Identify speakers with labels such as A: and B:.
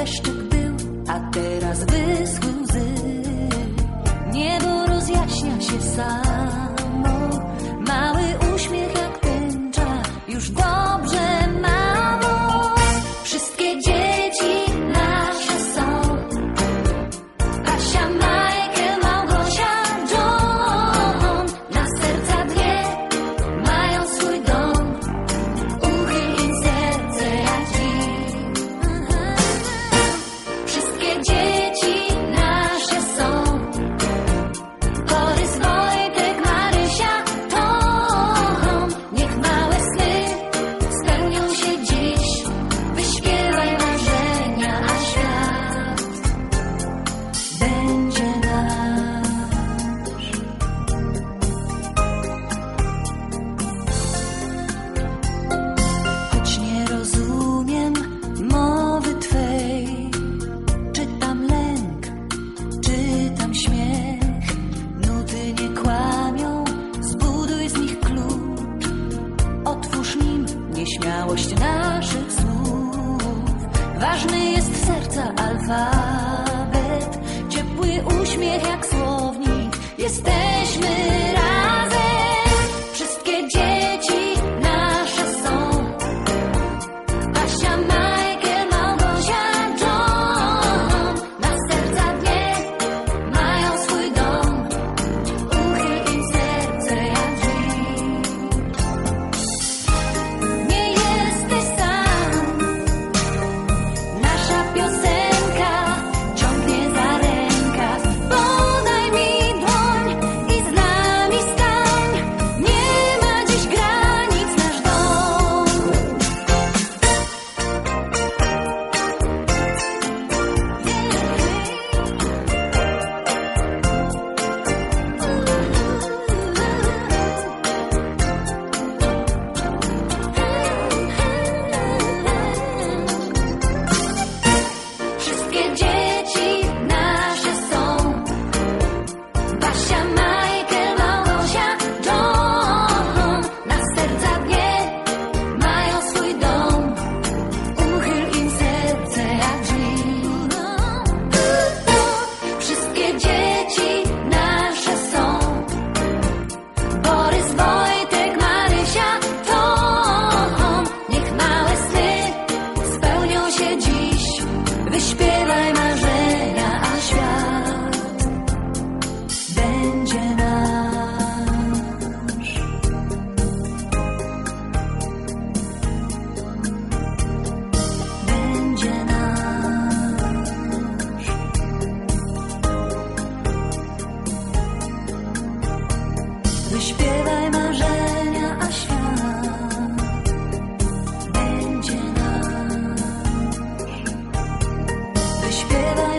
A: deszczyk był, a teraz wyschły łzy. Niebo rozjaśnia się sam. Ważny jest serca alfabet, ciepły uśmiech jak słownik. Jesteśmy Śpiewaj zaśpiewa